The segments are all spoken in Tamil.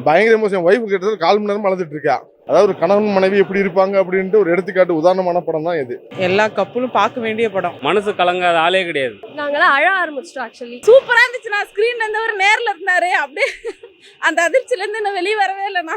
பயங்கர எமோஷன் ஒய்ஃபு கிட்டத்தட்ட கால் மணி நேரம் வளர்ந்துட்டு இருக்கா. அதாவது ஒரு கணவன் மனைவி எப்படி இருப்பாங்க அப்படின்ட்டு ஒரு எடுத்துக்காட்டு உதாரணமான படம் தான் இது. எல்லா கப்பலும் பார்க்க வேண்டிய படம். மனசு கலங்காத ஆளே கிடையாது. நாங்களாம் அழ ஆரம்பிச்சிட்டோம் ஆக்சுவலி சூப்பரா இருந்துச்சு நான் ஸ்க்ரீன்ல இருந்தவர் நேர்ல இருந்தாரு. அப்படியே அந்த அதிர்ச்சில இருந்து நான் வெளியே வரவே இல்லைண்ணா.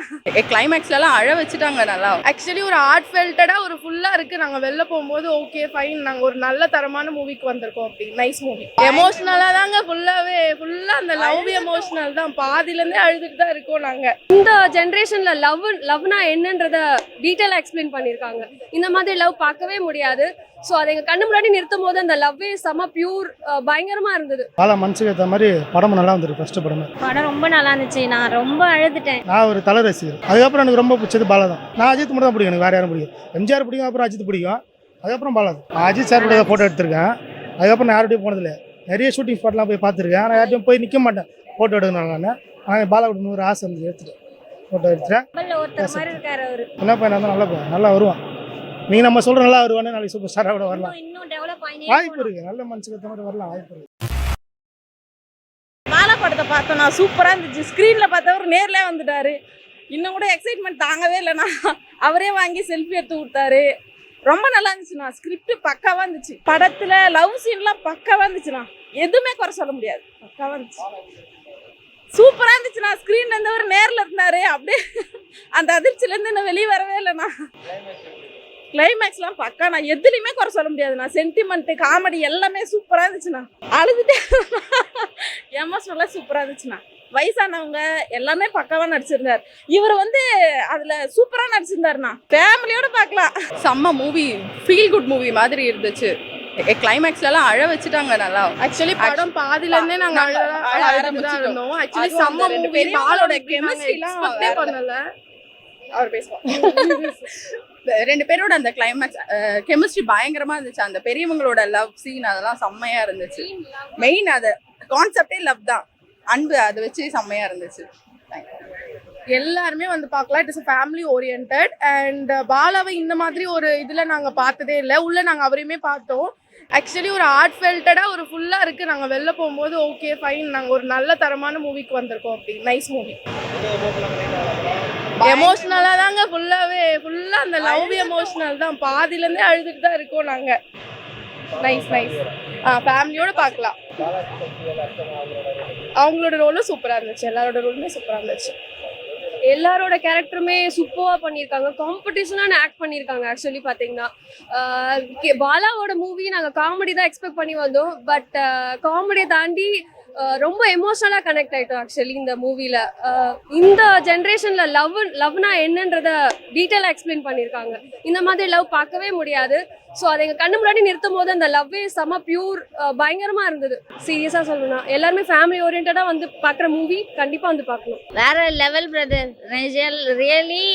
கிளைமேக்ஸ்ல எல்லாம் அழ வச்சுட்டாங்க நல்லா. ஆக்சுவலி ஒரு ஆர்ட் ஃபெல்டடா ஒரு ஃபுல்லா இருக்கு. நாங்க வெளில போகும்போது ஓகே ஃபைன் நாங்க ஒரு நல்ல தரமான மூவிக்கு வந்திருக்கோம் அப்படி. நைஸ் மூவி எமோஷனலா தாங்க ஃபுல்லாவே ஃபுல்லா அந்த லவ் எமோஷனல் தான். பாதியில இருந்தே அழுதுட்டு தான் இருக்கோம் நாங்க. இந்த ஜென்ரேஷன்ல லவ் லவ்னா என்னன்றத டீட்டெயிலாக எக்ஸ்பிளைன் பண்ணியிருக்காங்க இந்த மாதிரி லவ் பார்க்கவே முடியாது. ஸோ அதை எங்கள் கண்ணு முன்னாடி நிறுத்தும் போது அந்த லவ்வே செம பியூர் பயங்கரமா இருந்தது. பல மனசுக்கு ஏற்ற மாதிரி படமும் நல்லா வந்துருக்கு ஃபஸ்ட்டு படமே. படம் ரொம்ப நல்லா இருந்துச்சு. நான் ரொம்ப அழுதுட்டேன். நான் ஒரு தலை ரசிகர் அதுக்கப்புறம் எனக்கு ரொம்ப பிடிச்சது பாலா தான். நான் அஜித் மட்டும் தான் பிடிக்கும் எனக்கு வேறு யாரும் பிடிக்கும் எம்ஜிஆர் பிடிக்கும் அப்புறம் அஜித் பிடிக்கும். அதுக்கப்புறம் பாலா தான். நான் அஜித் சார் கூட ஃபோட்டோ எடுத்திருக்கேன். அதுக்கப்புறம் நான் யார்கிட்டையும் போனதில்லை. நிறைய ஷூட்டிங் ஸ்பாட்லாம் போய் பார்த்துருக்கேன். ஆனால் யார்ட்டையும் போய் நிற்க மாட்டேன். ஃபோட்டோ எடுக்கணும் நான். ஆனால் பாலா கூட ஒரு ஆசை இருந்துச்சு எடுத்துட்டேன் ஃபோட்டோ எடுத்துட்டேன். ஒருத்தர் மாதிரி இருக்காரு அவரு. என்ன பையனாக இருந்தால் நல்லா பையன் நல்லா வருவான். நீங்கள் நம்ம சொல்கிற நல்லா வருவானே நாளைக்கு சூப்பர் ஸ்டாராக கூட வரலாம். இன்னும் டெவலப் வாய்ப்பு இருக்குது நல்ல மனசுக்கு ஏற்ற மாதிரி வரலாம் வாய்ப்பு இருக்குது மாலா படத்தை பார்த்தோம்னா சூப்பரா இருந்துச்சு. ஸ்க்ரீன்ல பார்த்தவர் நேர்ல வந்துட்டாரு. இன்னும் கூட எக்ஸைட்மெண்ட் தாங்கவே இல்லைண்ணா அவரே வாங்கி செல்ஃபி எடுத்து கொடுத்தாரு. ரொம்ப நல்லா இருந்துச்சுண்ணா ஸ்கிரிப்ட் பக்காவா இருந்துச்சு. படத்துல லவ் சீன்லாம் பக்காவா இருந்துச்சுண்ணா எதுவுமே குறை சொல்ல முடியாது. பக்காவா இருந்துச்சு. சூப்பரா இருந்துச்சுண்ணா ஸ்க்ரீன் இருந்தவர் நேரில் இருந்தாரு. அப்படியே அந்த அதிர்ச்சில இருந்து நான் வெளியே வரவே இல்லைண்ணா. கிளைமேக்ஸ்லாம் பக்கா நான் எதுலையுமே குறை சொல்ல முடியாதுண்ணா. சென்டிமெண்ட் காமெடி எல்லாமே சூப்பரா இருந்துச்சுண்ணா. அழுதுட்டே எமோஷனலாக சூப்பரா இருந்துச்சுண்ணா. வயசானவங்க எல்லாமே பக்காவா நடிச்சிருந்தார். இவர் வந்து அதுல சூப்பரா நடிச்சிருந்தாருண்ணா. ஃபேமிலியோட பார்க்கலாம். செம்ம மூவி ஃபீல் குட் மூவி மாதிரி இருந்துச்சு. கிளைமேக்ஸ்ல எல்லாம் அழ வச்சுட்டாங்க நல்லா. ஆக்சுவலி படம் பாதியில இருந்தே நாங்க நாங்க அழ-. இருந்தோம். ஆக்சுவலி செம்ம மூவி பாலோட கெமிஸ்ட்ரிலாம் பண்ணல. அவர் பேசுவார். ரெண்டு பேரோட அந்த கிளைமேக்ஸ் கெமிஸ்ட்ரி பயங்கரமா இருந்துச்சு. அந்த பெரியவங்களோட லவ் சீன் அதெல்லாம் செம்மையா இருந்துச்சு. மெயின் அது கான்செப்டே லவ் தான். அன்பு அதை வச்சு செம்மையா இருந்துச்சு. எல்லாருமே வந்து பார்க்கலாம். It is family orient and பாலாவை இந்த மாதிரி ஒரு இதில் நாங்கள் பார்த்ததே இல்லை. உள்ள நாங்கள் அவரையுமே பார்த்தோம். ஆக்சுவலி ஒரு ஆர்ட் ஃபெல்டடா ஒரு ஃபுல்லாக இருக்குது நாங்கள் வெளில போகும்போது ஓகே ஃபைன் நாங்கள் ஒரு நல்ல தரமான மூவிக்கு வந்திருக்கோம் அப்படி. நைஸ் மூவி எமோஷ்னலாக தாங்க ஃபுல்லாகவே ஃபுல்லாக அந்த லவ் எமோஷ்னல் தான். பாதியிலேருந்தே அழுதுட்டு தான் இருக்கோம் நாங்கள் நைஸ் நைஸ் ஆ ஃபேமிலியோட பார்க்கலாம். அவங்களோட ரோலும் சூப்பராக இருந்துச்சு. எல்லாரோட ரோலுமே சூப்பராக இருந்துச்சு. எல்லாரோட கேரக்டருமே சூப்பராக பண்ணியிருக்காங்க. காம்படிஷனான ஆக்ட் பண்ணியிருக்காங்க ஆக்சுவலி பார்த்தீங்கன்னா கே- பாலாவோட மூவி நாங்கள் காமெடி தான் எக்ஸ்பெக்ட் பண்ணி வந்தோம். பட் காமெடியை தாண்டி ரொம்ப எமோஷனலாக கனெக்ட் ஆகிட்டோம் ஆக்சுவலி இந்த மூவியில் இந்த ஜென்ரேஷனில் லவ் லவ்னா என்னன்றத டீட்டெயிலாக எக்ஸ்பிளைன் பண்ணியிருக்காங்க இந்த மாதிரி லவ் பார்க்கவே முடியாது. ஸோ அதை எங்கள் கண்ணு முன்னாடி நிறுத்தும் போது அந்த லவ்வே செம பியூர் பயங்கரமாக இருந்தது. சீரியஸாக சொல்லணும்னா. எல்லாருமே ஃபேமிலி ஓரியன்டாக வந்து பார்க்குற மூவி கண்டிப்பாக வந்து பார்க்கணும். வேற லெவல் பிரதர் ரியலி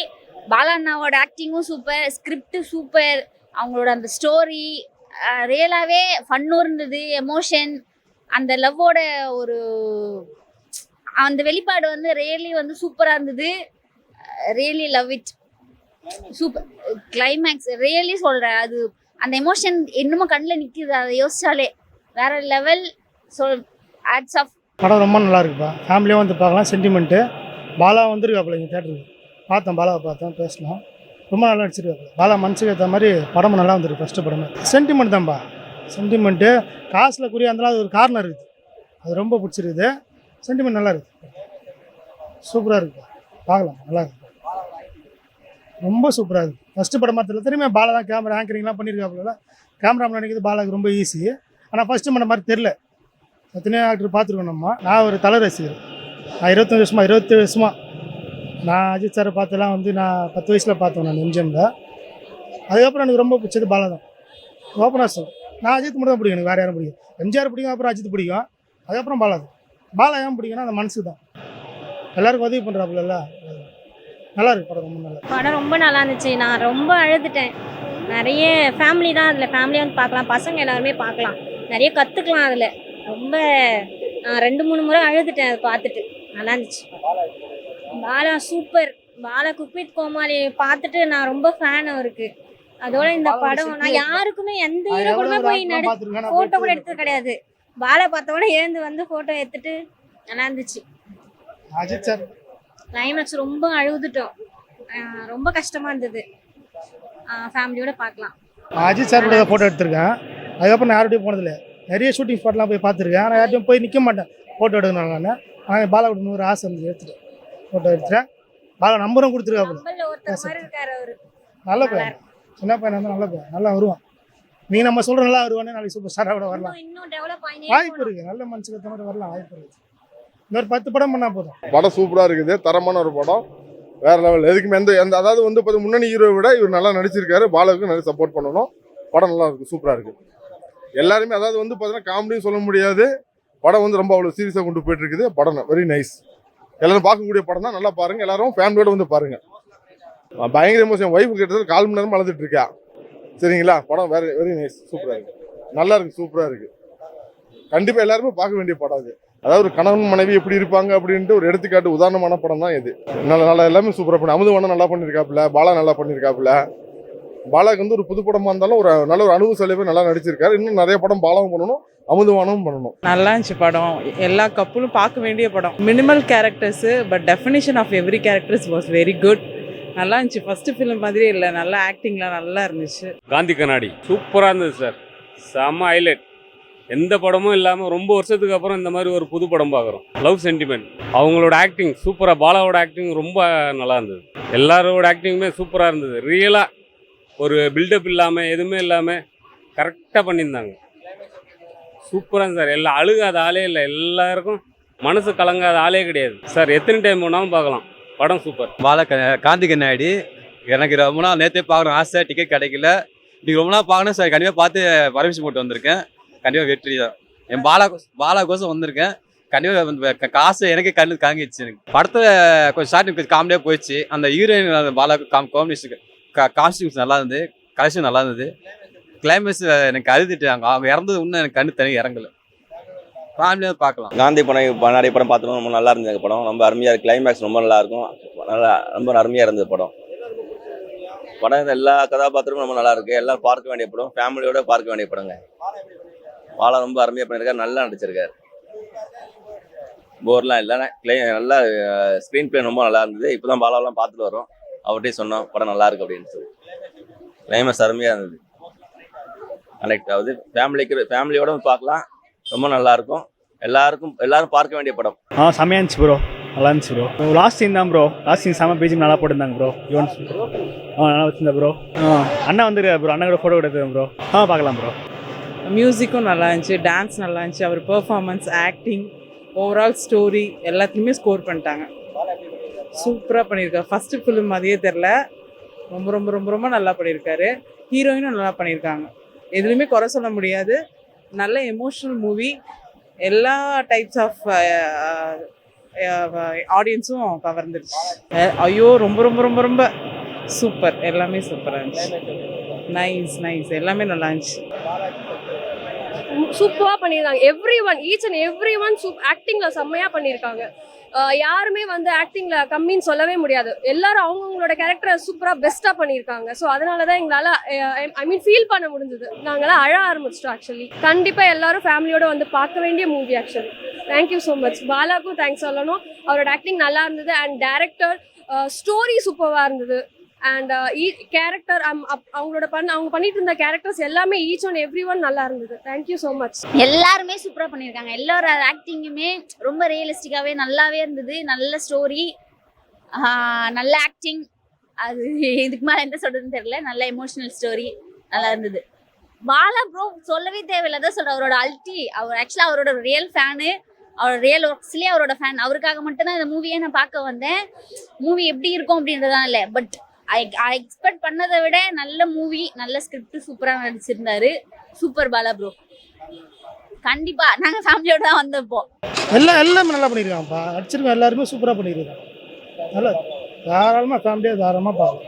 பாலாண்ணாவோட ஆக்டிங்கும் சூப்பர் ஸ்கிரிப்ட் சூப்பர் அவங்களோட அந்த ஸ்டோரி ரியலாகவே ஃபன்னும் இருந்தது எமோஷன் அந்த லவ்வோட ஒரு அந்த வெளிப்பாடு வந்து ரியலி வந்து சூப்பராக இருந்தது. Really love it super climax really சொல்கிறேன் அது அந்த எமோஷன் இன்னமும் கண்ணில் நிற்கிது அதை யோசிச்சாலே வேற லெவல் சொல் ஆட்ஸ் ஆஃப் படம் ரொம்ப நல்லா இருக்குப்பா. ஃபேமிலியாக வந்து பார்க்கலாம். சென்டிமெண்ட்டு பாலா வந்துருக்காப்புல இங்கே தேட்டருக்கு பார்த்தேன் பாலாவை பார்த்தேன் பேசலாம். ரொம்ப நல்லா நடிச்சிருக்காப்புல. பாலா மனசுக்கு ஏற்ற மாதிரி படமும் நல்லா வந்திருக்கு. ஃபஸ்ட்டு படமே. சென்டிமெண்ட் தான்ப்பா சென்டிமெண்ட்டு காசில் குறி இருந்தாலும் அது ஒரு காரணம் இருக்குது. அது ரொம்ப பிடிச்சிருக்குது. சென்டிமெண்ட் நல்லா இருக்குது. சூப்பராக இருக்குப்பா பார்க்கலாம் நல்லா இருக்கு. ரொம்ப சூப்பராக இருக்குது ஃபஸ்ட்டு படம் மாதிரி தெரியுமே பாலா தான் கேமரா ஆங்கரிங்லாம் பண்ணியிருக்காப்புல கேமரா நினைக்கிறது பாலாவுக்கு ரொம்ப ஈஸி ஆனால் ஃபஸ்ட்டு படம் மாதிரி தெரில எத்தனையோ ஆக்டர் பார்த்துருக்கோம் நம்ம. நான் ஒரு தலை ரசிகர் நான் இருபத்தஞ்சி வருஷமாக இருபத்தேழு வருஷமாக நான் அஜித் சாரை பார்த்தெல்லாம் வந்து நான் பத்து வயசில் பார்த்தேன் நான் எம்ஜிஎம்ல அதுக்கப்புறம் எனக்கு ரொம்ப பிடிச்சது பாலா தான். ஓப்பனாக சொல்றேன் நான் அஜித் மட்டும் தான் பிடிக்கும் எனக்கு வேறு யாரும் பிடிக்கும் எம்ஜிஆர் பிடிக்கும் அப்புறம் அஜித் பிடிக்கும். அதுக்கப்புறம் பாலா பாலா ஏன் பிடிக்கும்னா அந்த மனசு தான். எல்லாருக்கும் உதவி பண்ணுறாப்புல நல்லா இருக்கு படம் ரொம்ப நல்லா படம் ரொம்ப நல்லா இருந்துச்சு. நான் ரொம்ப அழுதுட்டேன். நிறைய ஃபேமிலி தான் அதில். ஃபேமிலியாக வந்து பார்க்கலாம். பசங்க எல்லாருமே பார்க்கலாம். நிறைய கற்றுக்கலாம் அதில். ரொம்ப நான் ரெண்டு மூணு முறை அழுதுட்டேன் அதை பார்த்துட்டு. நல்லா இருந்துச்சு. Bala super Bala cook with Komali பார்த்துட்டு நான் ரொம்ப ஃபேன் அவருக்கு. அதோட இந்த படம் நான் யாருக்குமே எந்த ஹீரோ கூடமே போய் நடி ஃபோட்டோ கூட எடுத்தது கிடையாது. பாலா பார்த்தோட எழுந்து வந்து ஃபோட்டோ எடுத்துட்டு நல்லா இருந்துச்சு அஜித் சார். கிளைமேக்ஸ் ரொம்ப அழுதுட்டோம். ரொம்ப கஷ்டமா இருந்தது. ஃபேமிலியோட பார்க்கலாம். அஜித் சார் கூட ஃபோட்டோ எடுத்திருக்கேன். அதுக்கப்புறம் நான் யார்கிட்டயும் போனதில்லை. நிறைய ஷூட்டிங் ஸ்பாட்லாம் போய் பார்த்துருக்கேன். ஆனால் யார்கிட்டயும் போய் நிற்க மாட்டேன். ஃபோட்டோ எடுக்கணும் நான். ஆனால் பாலா கூட நூறு ஆசை இருந்தது. எடுத்துட்டேன் ஃபோட்டோ எடுத்துட்டேன். பாலா நம்பரும் கொடுத்துருக்காப்புல. நல்ல பையன். சின்ன பையன் வந்து நல்ல பையன் நல்லா வருவான். நீ நம்ம சொல்ற நல்லா வருவானே நாளைக்கு சூப்பர் ஸ்டாராக கூட வரலாம். வாய்ப்பு இருக்கு. நல்ல மனுஷனுக்கு ஏற்ற மாதிரி வரலாம். வாய்ப்பு இருக்கு. இன்னொரு பத்து படம் பண்ணா போதும். படம் சூப்பராக இருக்குது. தரமான ஒரு படம். வேற லெவல் எதுக்குமே எந்த எந்த அதாவது வந்து பார்த்து முன்னணி ஹீரோவை விட இவர் நல்லா நடிச்சிருக்காரு. பாலாவுக்கு நிறைய சப்போர்ட் பண்ணணும். படம் நல்லா இருக்கு. சூப்பராக இருக்கு. எல்லாருமே அதாவது வந்து பார்த்தீங்கன்னா காமெடியும் சொல்ல முடியாது. படம் வந்து ரொம்ப அவ்வளோ சீரியஸாக கொண்டு போயிட்டு இருக்குது. படம் வெரி நைஸ் எல்லாரும் பார்க்கக்கூடிய படம் தான். நல்லா பாருங்க. எல்லாரும் ஃபேமிலியோட வந்து பாருங்க. அஹ் பயங்கர எமோஷன் ஒய்ஃபு கிட்டத்தட்ட கால் மணி நேரம் வளர்ந்துட்டு இருக்கா. சரிங்களா? படம் வேற வெரி நைஸ் சூப்பராக இருக்கு. நல்லா இருக்கு சூப்பராக இருக்கு. கண்டிப்பாக எல்லாருமே பார்க்க வேண்டிய படம் அது. அதாவது ஒரு கணவன் மனைவி எப்படி இருப்பாங்க அப்படின்ட்டு ஒரு எடுத்துக்காட்டு உதாரணமான படம் தான் இது. நல்ல நல்லா எல்லாமே சூப்பராக பண்ணி அமுதவானம் நல்லா பண்ணியிருக்காப்புல பாலா நல்லா பண்ணியிருக்காப்புல பாலாக்கு வந்து ஒரு புது படமாக இருந்தாலும் ஒரு நல்ல ஒரு அனுபவ செலவு நல்லா நடிச்சிருக்காரு. இன்னும் நிறைய படம் பாலாவும் பண்ணணும் அமுதவானமும் பண்ணணும். நல்லா இருந்துச்சு படம். எல்லா கப்பலும் பார்க்க வேண்டிய படம். Minimal characters but definition of every characters was very good நல்லா இருந்துச்சு. ஃபர்ஸ்ட் ஃபிலிம் மாதிரியே இல்லை. நல்லா ஆக்டிங்லாம் நல்லா இருந்துச்சு. காந்தி கண்ணாடி. சூப்பராக இருந்தது சார் செம்ம ஹைலைட் எந்த படமும் இல்லாமல் ரொம்ப வருஷத்துக்கு அப்புறம் இந்த மாதிரி ஒரு புது படம் பார்க்குறோம் லவ் சென்டிமெண்ட் அவங்களோட ஆக்டிங் சூப்பராக பாலாவோட ஆக்டிங் ரொம்ப நல்லா இருந்தது. எல்லாரோட ஆக்டிங்குமே சூப்பராக இருந்தது. ரியலாக ஒரு பில்டப் இல்லாமல் எதுவுமே இல்லாமல் கரெக்டாக பண்ணியிருந்தாங்க. சூப்பராக சார் எல்லாம் அழுகாத ஆளே இல்லை. எல்லாருக்கும் மனசு கலங்காத ஆளே கிடையாது. சார் எத்தனை டைம் போனாலும் பார்க்கலாம். படம் சூப்பர். பால காந்தி கண்ணாடி எனக்கு ரொம்ப நாள் நேற்றே பார்க்கணும். ஆசை டிக்கெட் கிடைக்கல. இன்னைக்கு ரொம்ப நாள் பார்க்கணும். சார் கண்டிப்பாக பார்த்து பர்மிஷன் போட்டு வந்திருக்கேன். கண்டிப்பாக வெற்றி தான். என் பாலா பாலா கோசம் வந்திருக்கேன் கண்டிப்பாக காசு எனக்கு கண்ணு காங்கிச்சு எனக்கு. படத்தில் கொஞ்சம் ஸ்டார்டிங் கொஞ்சம் காமெடியாக போயிடுச்சு. அந்த ஹீரோயின் அந்த பாலா காம் காம்பினேஷன் காஸ்டியூம்ஸ் நல்லா இருந்தது. கலெக்ஷன் நல்லா இருந்தது. கிளைமேக்ஸ் எனக்கு அழுதுட்டு அவங்க அவங்க இறந்தது இன்னும் எனக்கு கண்ணு தனி இறங்கலை. ஃபேமிலியாக பார்க்கலாம். காந்தி படம் ப- நிறைய படம் பார்த்தோம் ரொம்ப நல்லா இருந்தது படம். ரொம்ப அருமையாக கிளைமேக்ஸ் ரொம்ப நல்லா இருக்கும். நல்லா ரொம்ப அருமையாக இருந்தது படம். படம் எல்லா கதாபாத்திரமும் ரொம்ப நல்லா இருக்கு. எல்லாம் பார்க்க வேண்டிய படம். ஃபேமிலியோட பார்க்க வேண்டிய படங்க. பாலா ரொம்ப அருமையாக பண்ணியிருக்காரு நல்லா நடிச்சிருக்காரு. போர்லாம் இல்லை. கிளை நல்லா ஸ்க்ரீன் பிளே ரொம்ப நல்லா இருந்தது. இப்போ தான் பாலாவெல்லாம் பார்த்துட்டு வரோம். அவர்கிட்டயே சொன்னோம் படம் நல்லா இருக்கு அப்படின்னு சொல்லி. கிளைமேக்ஸ் அருமையாக இருந்தது. கனெக்ட் ஆகுது. ஃபேமிலிக்கு ஃபேமிலியோட பார்க்கலாம். ரொம்ப நல்லா இருக்கும் எல்லாருக்கும் எல்லாரும் பார்க்க வேண்டிய படம். ஆ செம்மையா இருந்துச்சு ப்ரோ நல்லா இருந்துச்சு ப்ரோ லாஸ்ட் சீன் தான் ப்ரோ லாஸ்ட் சீன் செம்ம பேஜ் நல்லா போட்டிருந்தாங்க ப்ரோ யுவன் ஆ நல்லா வச்சிருந்தா ப்ரோ ஆ அண்ணா வந்துருக்காரு ப்ரோ அண்ணா கூட ஃபோட்டோ எடுத்தேன் ப்ரோ ஆ பார்க்கலாம் ப்ரோ மியூசிக்கும் நல்லா இருந்துச்சு. டான்ஸ் நல்லா இருந்துச்சு. அவர் பெர்ஃபார்மன்ஸ் ஆக்டிங் ஓவரால் ஸ்டோரி எல்லாத்தையுமே ஸ்கோர் பண்ணிட்டாங்க. சூப்பராக பண்ணியிருக்காரு. ஃபஸ்ட்டு ஃபிலிம் மாதிரியே தெரில ரொம்ப ரொம்ப ரொம்ப ரொம்ப நல்லா பண்ணியிருக்காரு. ஹீரோயினும் நல்லா பண்ணியிருக்காங்க. எதுலையுமே குறை சொல்ல முடியாது. நல்ல எமோஷ்னல் மூவி எல்லா டைப்ஸ் ஆஃப் ஆடியன்ஸும் கவர்ந்துருச்சு ஐயோ ரொம்ப ரொம்ப ரொம்ப ரொம்ப சூப்பர் எல்லாமே சூப்பராக இருந்துச்சு. நைஸ் நைஸ் எல்லாமே நல்லா இருந்துச்சு. சூப்பராக பண்ணியிருக்காங்க. Every one each and every one soup ஆக்டிங்கில் செம்மையாக பண்ணியிருக்காங்க யாருமே வந்து ஆக்டிங்கில் கம்மின்னு சொல்லவே முடியாது. எல்லாரும் அவங்கவுங்களோட கேரக்டரை சூப்பராக பெஸ்ட்டாக பண்ணியிருக்காங்க. ஸோ அதனால தான் எங்களால் ஐ மீன் ஃபீல் பண்ண முடிஞ்சது. நாங்களாம் அழ ஆரம்பிச்சிட்டோம் ஆக்சுவலி கண்டிப்பாக எல்லாரும் ஃபேமிலியோட வந்து பார்க்க வேண்டிய movie actually thank you so much பாலாக்கும் thanks சொல்லணும். அவரோட ஆக்டிங் நல்லா இருந்தது. அண்ட் டேரக்டர் ஸ்டோரி சூப்பராக இருந்தது. Uh, e-, um, and character அவங்களோட பண்ண அவங்க பண்ணிட்டு இருந்த கேரக்டர்ஸ் எல்லாமே ஈச் ஒன் எவ்ரி ஒன் நல்லா இருந்தது. தேங்க்யூ ஸோ மச் எல்லாருமே சூப்பராக பண்ணியிருக்காங்க. எல்லாரோட ஆக்டிங்குமே ரொம்ப ரியலிஸ்டிக்காகவே நல்லாவே இருந்தது. நல்ல ஸ்டோரி நல்ல ஆக்டிங் அது இதுக்கு மேலே எந்த சொல்றதுன்னு தெரியல. நல்ல எமோஷனல் ஸ்டோரி நல்லா இருந்தது. பாலா ப்ரோ சொல்லவே தேவையில்ல தான் சொல்கிறேன் அவரோட அல்டி அவர் ஆக்சுவலாக அவரோட ரியல் ஃபேனு அவர் ரியல் ஒர்க்ஸ்லேயே அவரோட ஃபேன் அவருக்காக மட்டும்தான் இந்த மூவியை நான் பார்க்க வந்தேன். மூவி எப்படி இருக்கும் அப்படின்றதான் இல்லை. பட் எக்ஸ்பெக்ட் பண்ணதை விட நல்ல மூவி நல்ல ஸ்கிரிப்ட் சூப்பராக நடிச்சிருந்தாரு. சூப்பர் பாலா ப்ரோ கண்டிப்பா நாங்க ஃபேமிலியோட தான் வந்தப்போ எல்லாம் எல்லாமே நல்லா பண்ணியிருக்காங்கப்பா அடிச்சிருக்கோம் எல்லாருமே சூப்பராக பண்ணியிருக்காங்க நல்லா தாராளமாக ஃபேமிலியாக தாராளமாக பார்க்கலாம்